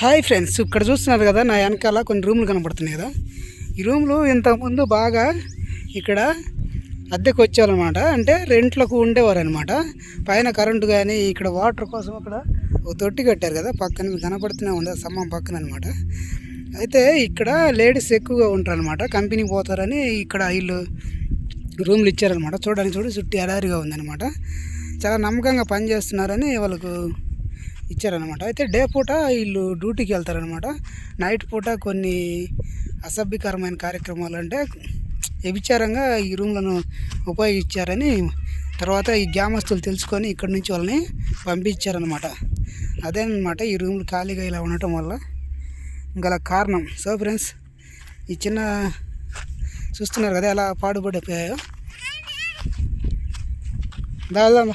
Hi friends ఇక్కడ చూస్తున్నారు కదా నా వెనకాల కొన్ని రూములు కనబడుతున్నాయి కదా. ఈ రూమ్లు ఇంతకుముందు బాగా ఇక్కడ అద్దెకు వచ్చేవాళ్ళనమాట. అంటే రెంట్లకు ఉండేవారు అనమాట పైన కరెంటు కానీ ఇక్కడ వాటర్ కోసం అక్కడ ఒక తొట్టి కట్టారు కదా పక్కన కనపడుతూనే ఉంది సమ్మం పక్కన అనమాట అయితే ఇక్కడ లేడీస్ ఎక్కువగా ఉంటారనమాట. కంపెనీకి పోతారని ఇక్కడ వీళ్ళు రూమ్లు ఇచ్చారనమాట. చూడడానికి చూడు చుట్టూ ఎడారిగా ఉందనమాట. చాలా నమ్మకంగా పనిచేస్తున్నారని వాళ్ళకు ఇచ్చారనమాట అయితే డే పూట వీళ్ళు డ్యూటీకి వెళ్తారనమాట నైట్ పూట కొన్ని అసభ్యకరమైన కార్యక్రమాలు అంటే వ్యభిచారంగా ఈ రూమ్లను ఉపయోగించారని తర్వాత ఈ గ్రామస్తులు తెలుసుకొని ఇక్కడి నుంచి వాళ్ళని పంపించారనమాట అదేనమాట ఈ రూమ్లు ఖాళీగా ఇలా ఉండటం వల్ల గల కారణం. సో ఫ్రెండ్స్ ఈ చిన్న చూస్తున్నారు కదా ఎలా పాడుపడిపోయాయో దాదాపు